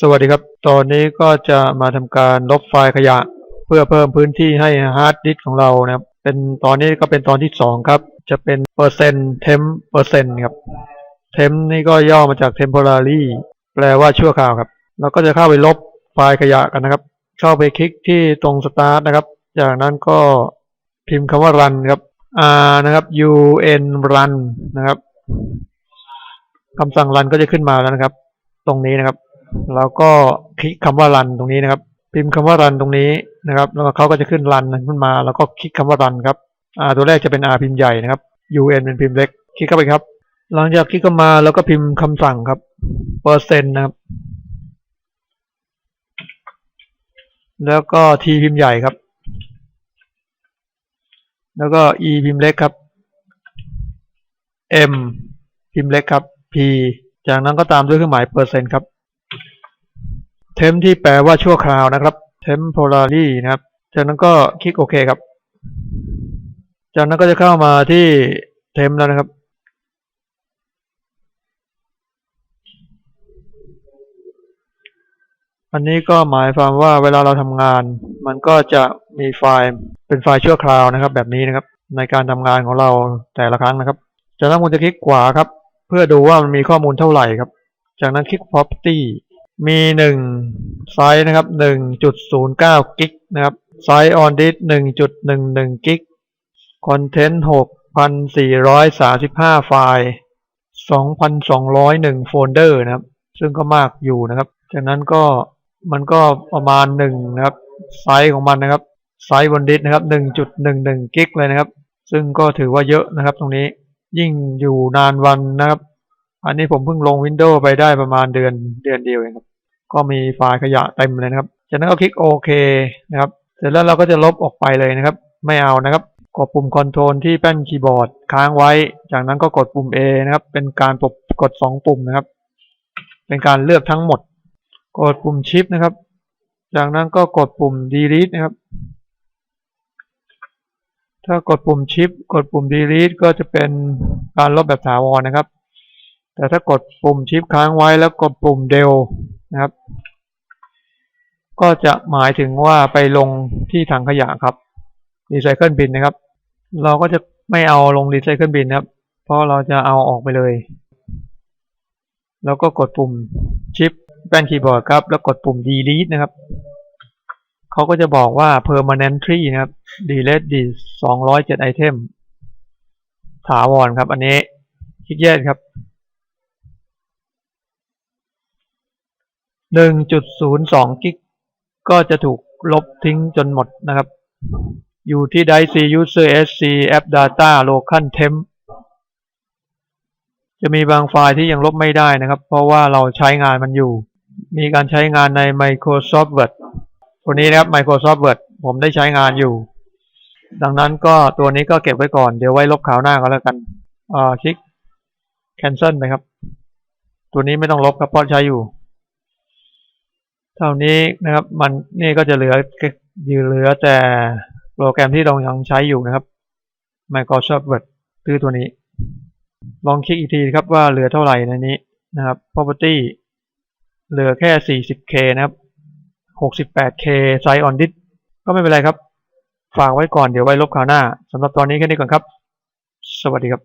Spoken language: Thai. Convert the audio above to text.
สวัสดีครับ ตอนนี้ก็จะมาทำการลบไฟล์ขยะ เพื่อเพิ่มพื้นที่ให้ฮาร์ดดิสของเรานะครับ เป็นตอนนี้ก็เป็นตอนที่สองครับ จะเป็นเปอร์เซ็นต์เทมเปอร์เซ็นต์ครับ เทมนี่ก็ย่อมาจาก temporary แปลว่าชั่วคราวครับ เราก็จะเข้าไปลบไฟล์ขยะกันนะครับ เข้าไปคลิกที่ตรง start นะครับ จากนั้นก็พิมพ์คำว่า run ครับ r นะครับ un run นะครับคำสั่ง run ก็จะขึ้นมาแล้วนะครับ ตรงนี้นะครับ แล้วก็คลิกคำว่า run ตรงนี้นะครับ พิมพ์คำว่า run ตรงนี้นะครับ แล้วก็เขาก็จะขึ้น run ขึ้นมา แล้วก็คลิกคำว่า run ครับ r ตัวแรกจะเป็น r พิมพ์ใหญ่นะครับ un เป็นพิมพ์เล็ก คลิกเข้าไปครับ หลังจากคลิกเข้ามาแล้วก็พิมพ์คำสั่งครับเปอร์เซ็นต์นะครับ แล้วก็ t พิมพ์ใหญ่ครับ แล้วก็ e พิมพ์เล็กครับ m พิมพ์เล็กครับ p จากนั้นก็ตามด้วยเครื่องหมายเปอร์เซ็นต์ครับ เทมที่แปลว่าชั่วคราวนะครับ temporary นะครับ จากนั้นก็คลิกโอเคครับ จากนั้นก็จะเข้ามาที่เทมแล้วนะครับ อันนี้ก็หมายความว่าเวลาเราทำงาน มันก็จะมีไฟล์เป็นไฟล์ชั่วคราวนะครับ แบบนี้นะครับ ในการทำงานของเราแต่ละครั้งนะครับ จากนั้นคุณจะคลิกขวาครับ เพื่อดูว่ามันมีข้อมูลเท่าไหร่ครับ จากนั้นคลิก property มีหนึ่งไซส์นะครับหนึ่งจุดศูนย์เก้ากิกนะครับไซส์ on disk หนึ่งจุดหนึ่งหนึ่งกิกคอนเทนต์หกพันสี่ร้อยสาสิบห้าไฟล์สองพันสองร้อยหนึ่งโฟลเดอร์นะครับ ซึ่งก็มากอยู่นะครับจากนั้นก็มันก็ประมาณหนึ่งนะครับไซส์ของมันนะครับไซส์บนดิสนะครับหนึ่งจุดหนึ่งหนึ่งกิกเลยนะครับ ซึ่งก็ถือว่าเยอะนะครับตรงนี้ยิ่งอยู่นานวันนะครับ อันนี้ผมเพิ่งลง Windows ไปได้ประมาณเดือนเดือนเดียวเองครับ ก็มีไฟล์ขยะเต็มเลยนะครับ จากนั้นก็คลิกโอเคนะครับ เสร็จแล้วเราก็จะลบออกไปเลยนะครับ ไม่เอานะครับ กดปุ่มคอนโทรลที่แป้นคีย์บอร์ดค้างไว้ จากนั้นก็กดปุ่ม A นะครับ เป็นการปบกด 2 ปุ่มนะครับ เป็นการเลือกทั้งหมด กดปุ่มชิปนะครับ จากนั้นก็กดปุ่ม delete นะครับ ถ้ากดปุ่มชิป กดปุ่ม delete ก็จะเป็นการลบแบบถาวรนะครับ แต่ถ้ากดปุ่มชิปค้างไว้แล้วกดปุ่ม del นะครับ ก็จะหมายถึงว่าไปลงที่ถังขยะครับ recycle bin นนะครับ เราก็จะไม่เอาลง recycle bin นะครับ เพราะเราจะเอาออกไปเลย แล้วก็กดปุ่มชิปแป้นคีย์บอร์ดครับ แล้วกดปุ่ม delete นะครับเขาก็จะบอกว่า permanently นะครับ delete the 207 item ถาวรครับ อันนี้คลิกแยกครับ 1.02 กิก ก็จะถูกลบทิ้งจนหมดนะครับ อยู่ที่ Drive User SC App Data Local Temp จะมีบางไฟล์ที่ยังลบไม่ได้นะครับ เพราะว่าเราใช้งานมันอยู่ มีการใช้งานใน Microsoft Word ตัวนี้นะครับ Microsoft Word ผมได้ใช้งานอยู่ ดังนั้นก็ตัวนี้ก็เก็บไว้ก่อน เดี๋ยวไว้ลบคราวหน้าก็แล้วกันอ่าคลิก cancel ไปครับ ตัวนี้ไม่ต้องลบครับเพราะใช้อยู่ เท่านี้นะครับมันนี่ก็จะเหลือยืเหลือแต่โปรแกรมที่เรายังใช้อยู่นะครับ Microsoft Word คือตัวนี้ ลองคลิกอีกทีครับว่าเหลือเท่าไหร่ในนี้นะครับ property เหลือแค่ 40k นะครับ 68k size on disk ก็ไม่เป็นไรครับ ฝากไว้ก่อนเดี๋ยวไว้ลบคราวหน้าสำหรับตอนนี้แค่นี้ก่อนครับ สวัสดีครับ